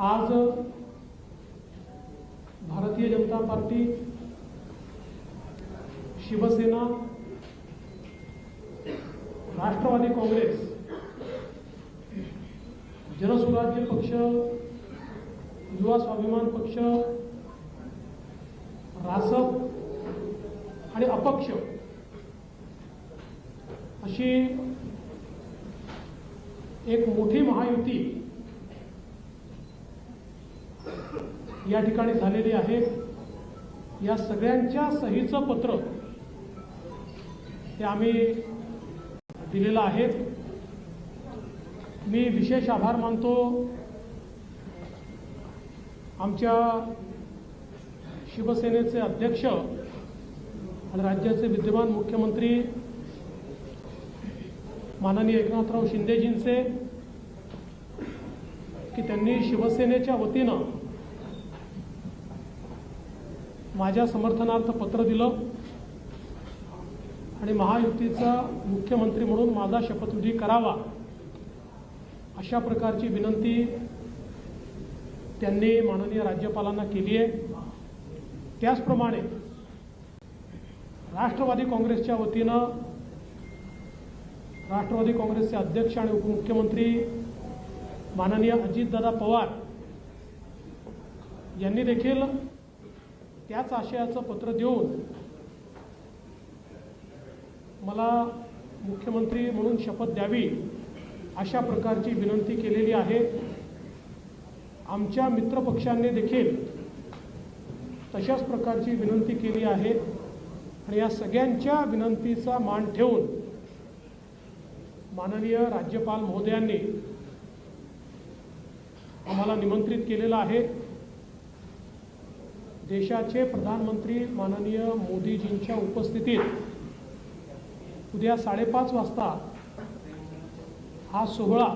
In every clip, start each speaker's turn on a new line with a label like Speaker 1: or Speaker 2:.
Speaker 1: आज भारतीय जनता पार्टी शिवसेना राष्ट्रवादी काँग्रेस जनसुराज्य पक्ष युवा स्वाभिमान पक्ष रासप आणि अपक्ष अशी एक मोठी महायुती या ठिकाणी झालेली आहे. या सगळ्यांच्या सहीचं पत्र हे आम्ही दिलेलं आहे. मी विशेष आभार मानतो. आमच्या शिवसेनेचे अध्यक्ष आणि राज्याचे विद्यमान मुख्यमंत्री माननीय एकनाथराव शिंदेजींचे की त्यांनी शिवसेनेच्या वतीनं माझ्या समर्थनार्थ पत्र दिलं. आणि महायुतीचा मुख्यमंत्री म्हणून माझा शपथविधी करावा अशा प्रकारची विनंती त्यांनी माननीय राज्यपालांना केली आहे. त्याचप्रमाणे राष्ट्रवादी काँग्रेसच्या वतीनं राष्ट्रवादी काँग्रेसचे अध्यक्ष आणि उपमुख्यमंत्री माननीय अजितदादा पवार यांनी देखील त्याच आशयाचं पत्र देऊन मला मुख्यमंत्री म्हणून शपथ द्यावी अशा प्रकारची विनंती केलेली आहे. आमच्या मित्रपक्षांनी देखील तशाच प्रकारची विनंती केली आहे. आणि या सगळ्यांच्या विनंतीचा मान ठेवून माननीय राज्यपाल महोदयांनी आम्हाला निमंत्रित केलेलं आहे. देशाचे प्रधानमंत्री माननीय मोदीजींच्या उपस्थितीत उद्या साडेपाच वाजता हा सोहळा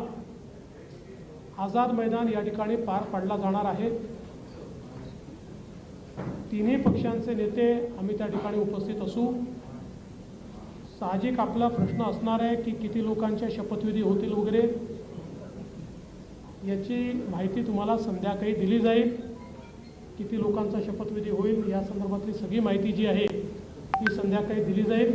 Speaker 1: आझाद मैदान या ठिकाणी पार पाडला जाणार आहे. तिन्ही पक्षांचे नेते आम्ही त्या ठिकाणी उपस्थित असू. साहजिक आपला प्रश्न असणार आहे की किती लोकांच्या शपथविधी होतील वगैरे याची माहिती तुम्हाला संध्याकाळी दिली जाईल. किती लोकांचा शपथविधी होईल या संदर्भातली सगळी माहिती जी आहे ती संध्याकाळी दिली जाईल.